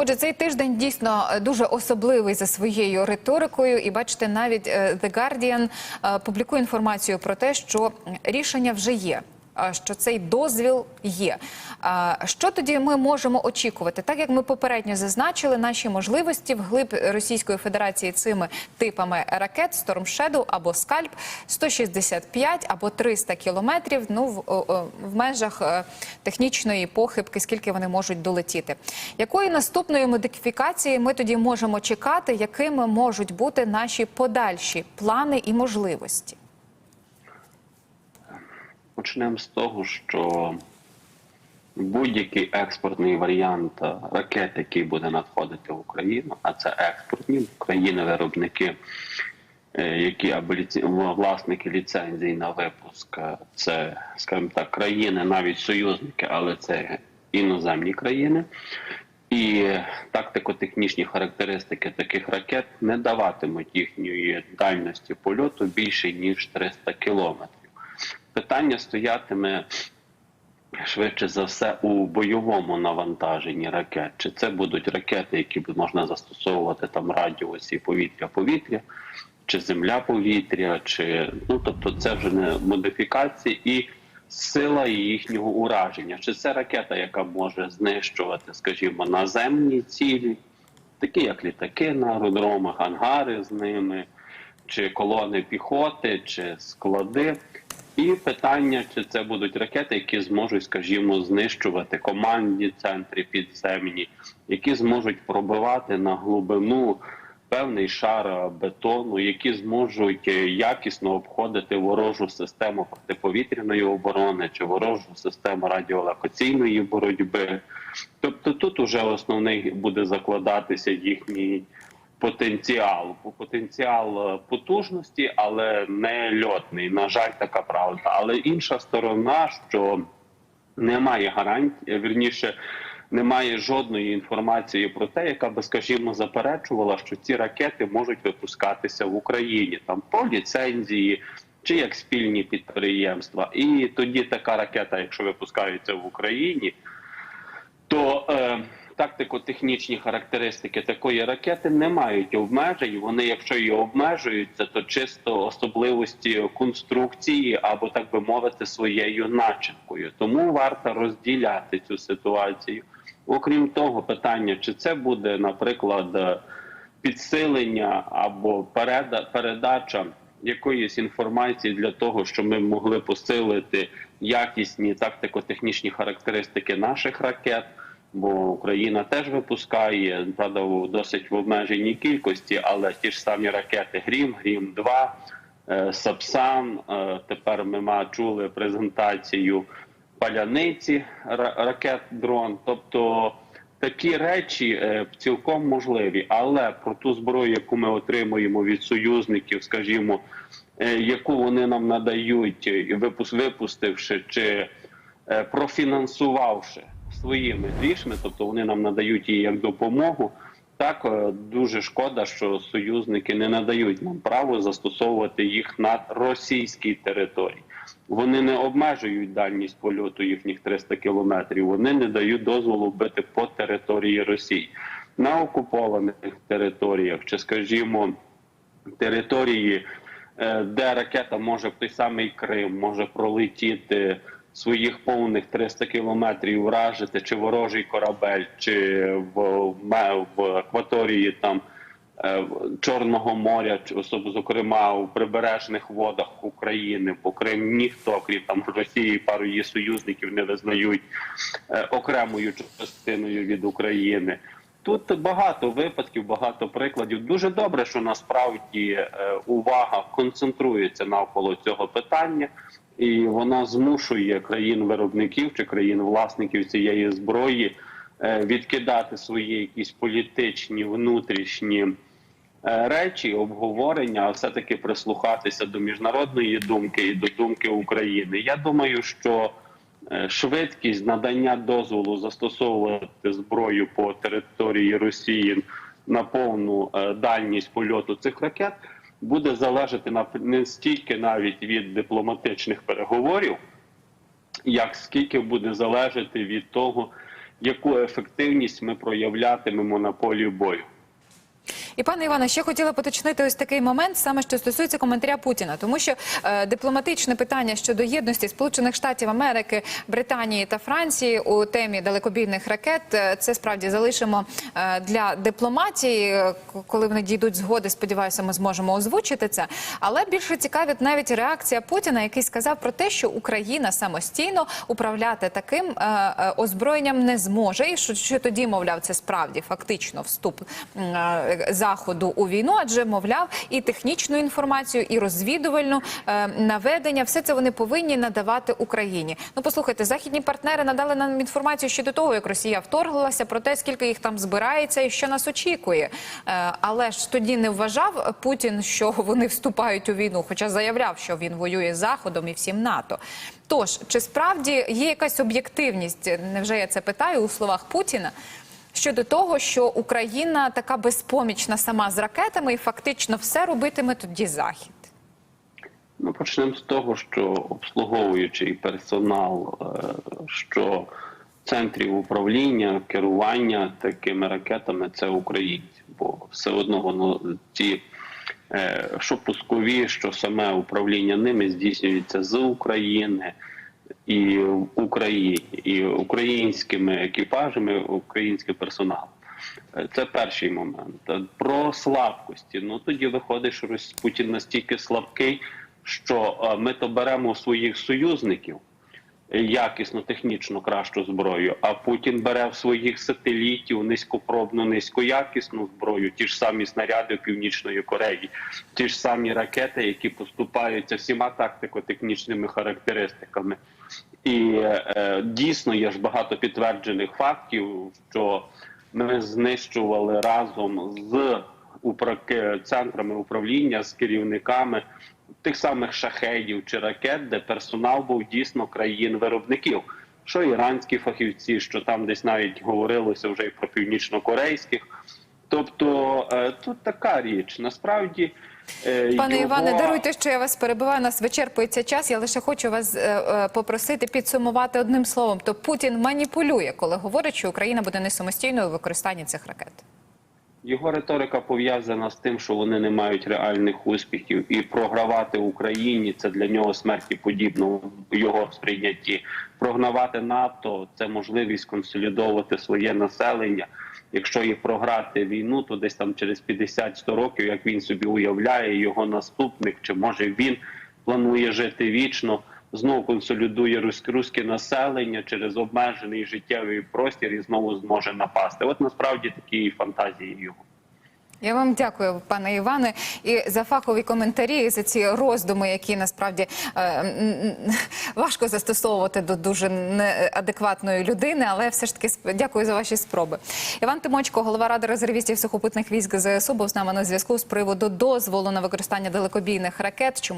Отже, цей тиждень дійсно е, дуже особливий за своєю риторикою, і бачите, навіть е, The Guardian е, публікує інформацію про те, що рішення вже є. Що цей дозвіл є. Що тоді ми можемо очікувати? Так як ми попередньо зазначили, наші можливості вглиб Російської Федерації цими типами ракет Storm Shadow або Скальп 165 або 300 кілометрів. Ну в, в межах е, технічної похибки, скільки вони можуть долетіти. Якої наступної модифікації ми тоді можемо чекати, якими можуть бути наші подальші плани і можливості? Почнемо з того, що будь-який експортний варіант ракет, який буде надходити в Україну, а це експортні країни-виробники, е, які власники ліцензій на випуск, е, це, скажімо так, країни, навіть союзники, але це іноземні країни. І тактико-технічні характеристики таких ракет не даватимуть їхньої дальності польоту більше ніж 300 кілометрів. Питання стоятиме швидше за все у бойовому навантаженні ракет. Чи це будуть ракети, які можна застосовувати там радіусі повітря-повітря, чи земля-повітря, чи ну тобто це вже не модифікації і сила їхнього ураження. Чи це ракета, яка може знищувати, скажімо, наземні цілі, такі як літаки на аеродромах, ангари з ними, чи колони піхоти, чи склади. І питання, чи це будуть ракети, які зможуть, скажімо, знищувати командні центри підземні, які зможуть пробивати на глибину певний шар бетону, які зможуть е, якісно обходити ворожу систему протиповітряної оборони чи ворожу систему радіолокаційної боротьби. Тобто тут уже основний буде закладатися їхній потенціал, потенціал е, потужності, але не льотний. На жаль, така правда. Але інша сторона, що немає гарантії, вірніше. Немає жодної інформації про те, яка би, скажімо, заперечувала, що ці ракети можуть випускатися в Україні там по ліцензії чи як спільні підприємства. І тоді така ракета, якщо випускається в Україні, то е, тактико-технічні характеристики такої ракети не мають обмежень. Вони, якщо і обмежуються, то чисто особливості конструкції або так би мовити, своєю начинкою. Тому варто розділяти цю ситуацію. Окрім того, питання чи це буде, наприклад, підсилення або передача якоїсь інформації для того, щоб ми могли посилити якісні тактико-технічні характеристики наших ракет. Бо Україна теж випускає правда досить в обмеженій кількості, але ті ж самі ракети Грім, Грім 2 Сапсан. Е, Тепер ми чули презентацію паляниці ракет дрон. Тобто такі речі е, цілком можливі, але про ту зброю, яку ми отримуємо від союзників, скажімо, е, яку вони нам надають, випустивши чи профінансувавши своїми грішми, тобто вони нам надають її як допомогу. Так дуже шкода, що союзники не надають нам право застосовувати їх на російській території. Вони не обмежують дальність польоту їхніх 300 кілометрів. Вони не дають дозволу бити по території Росії на окупованих територіях, чи, скажімо, території, де ракета може в той самий Крим може пролетіти своїх повних 300 кілометрів вражити чи ворожий корабель, чи в, в акваторії там Чорного моря, зокрема у прибережних водах України, бо Крим ніхто, крім там Росії, пару її союзників не визнають окремою частиною від України. Тут багато випадків, багато прикладів. Дуже добре, що насправді увага концентрується навколо цього питання і вона змушує країн-виробників чи країн-власників цієї зброї відкидати свої якісь політичні внутрішні речі, обговорення, а все таки прислухатися до міжнародної думки і до думки України. Я думаю, що швидкість надання дозволу застосовувати зброю по території Росії на повну дальність польоту цих ракет буде залежати не стільки навіть від дипломатичних переговорів, як скільки буде залежати від того, яку ефективність ми проявлятимемо на полі бою. І пане Іване, ще хотіла поточнити ось такий момент, саме що стосується коментаря Путіна, тому що е, дипломатичне питання щодо єдності Сполучених Штатів Америки, Британії та Франції у темі далекобійних ракет, е, це справді залишимо е, для дипломатії. Е, Коли вони дійдуть згоди, сподіваюся, ми зможемо озвучити це. Але більше цікавить навіть реакція Путіна, який сказав про те, що Україна самостійно управляти таким е, е, озброєнням не зможе, і що, що тоді, мовляв, це справді фактично вступ е, заходу у війну, адже мовляв, і технічну інформацію, і розвідувальну е, наведення, все це вони повинні надавати Україні. Ну, послухайте, західні партнери надали нам інформацію ще до того, як Росія вторглася, про те, скільки їх там збирається і що нас очікує. Е, але ж тоді не вважав Путін, що вони вступають у війну, хоча заявляв, що він воює з Заходом і всім НАТО. Тож, чи справді є якась об'єктивність? Невже я це питаю у словах Путіна? Щодо того, що Україна така безпомічна сама з ракетами, і фактично все робитиме тоді захід. Ну, почнемо з того, що обслуговуючий персонал, е, що центрів управління, керування такими ракетами це українці, бо все одно воно ці е, що пускові, що саме управління ними здійснюється з України і в Україні, і українськими екіпажами, українським персоналом. Е, Це перший момент. Е, Про слабкості. Ну тоді виходить, що Путін настільки слабкий, що е, ми то беремо своїх союзників якісну технічно кращу зброю, а Путін бере в своїх сателітів низькопробну, низькоякісну зброю, ті ж самі снаряди Північної Кореї, ті ж самі ракети, які поступаються всіма тактико-технічними характеристиками. І е, дійсно є ж багато підтверджених фактів, що ми знищували разом з упра- центрами управління з керівниками тих самих шахедів чи ракет, де персонал був дійсно країн-виробників. Що іранські фахівці, що там десь навіть говорилося вже і про північно-корейських. Тобто е, тут така річ. Насправді, Пане його... Іване, даруйте, що я вас перебиваю. У Нас вичерпується час. Я лише хочу вас е, е, попросити підсумувати одним словом. То Путін маніпулює, коли говорить, що Україна буде не самостійною у використанні цих ракет. Його риторика пов'язана з тим, що вони не мають реальних успіхів, і програвати Україні це для нього смерті подібно в його сприйнятті. Програвати НАТО це можливість консолідовувати своє населення. Якщо і програти війну, то десь там через 50-100 років, як він собі уявляє, його наступник, чи може він планує жити вічно, знову консолідує руське, населення через обмежений життєвий простір і знову зможе напасти. От насправді такі фантазії його. Я вам дякую, пане Іване, і за фахові коментарі, і за ці роздуми, які насправді е, важко застосовувати до дуже неадекватної людини, але все ж таки дякую за ваші спроби. Іван Тимочко, голова ради резервістів сухопутних військ ЗСУ, був з нами на зв'язку з приводу дозволу на використання далекобійних ракет. Чому